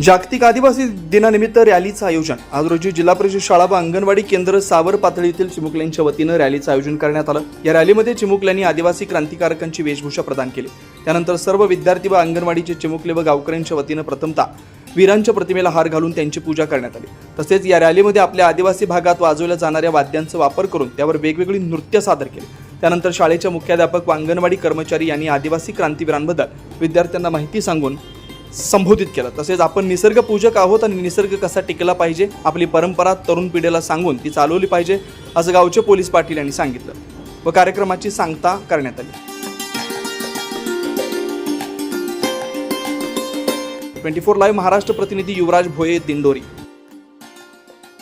जागतिक आदिवासी दिनानिमित्त रॅलीचं आयोजन. आज रोजी जिल्हा परिषद शाळा व अंगणवाडी केंद्र सावर पातळी येथील चिमुकल्यांच्या वतीनं रॅलीचं आयोजन करण्यात आलं. या रॅलीमध्ये चिमुकल्यांनी आदिवासी क्रांतिकारकांची वेशभूषा प्रदान केली. त्यानंतर सर्व विद्यार्थी व अंगणवाडीचे चिमुकले व गावकऱ्यांच्या वतीनं प्रथमता वीरांच्या प्रतिमेला हार घालून त्यांची पूजा करण्यात आली. तसेच या रॅलीमध्ये आपल्या आदिवासी भागात वाजवल्या जाणाऱ्या वाद्यांचा वापर करून त्यावर वेगवेगळी नृत्य सादर केले. त्यानंतर शाळेच्या मुख्याध्यापक व अंगणवाडी कर्मचारी यांनी आदिवासी क्रांतीवीरांबद्दल विद्यार्थ्यांना माहिती सांगून संबोधित केलं. तसेच आपण निसर्ग पूजक आहोत आणि निसर्ग कसा टिकला पाहिजे आपली परंपरा तरुण पिढीला सांगून ती चालवली पाहिजे असं गावचे पोलीस पाटील यांनी सांगितलं व कार्यक्रमाची सांगता करण्यात आली. ट्वेंटी फोर लाईव्ह महाराष्ट्र प्रतिनिधी युवराज भोये दिंडोरी.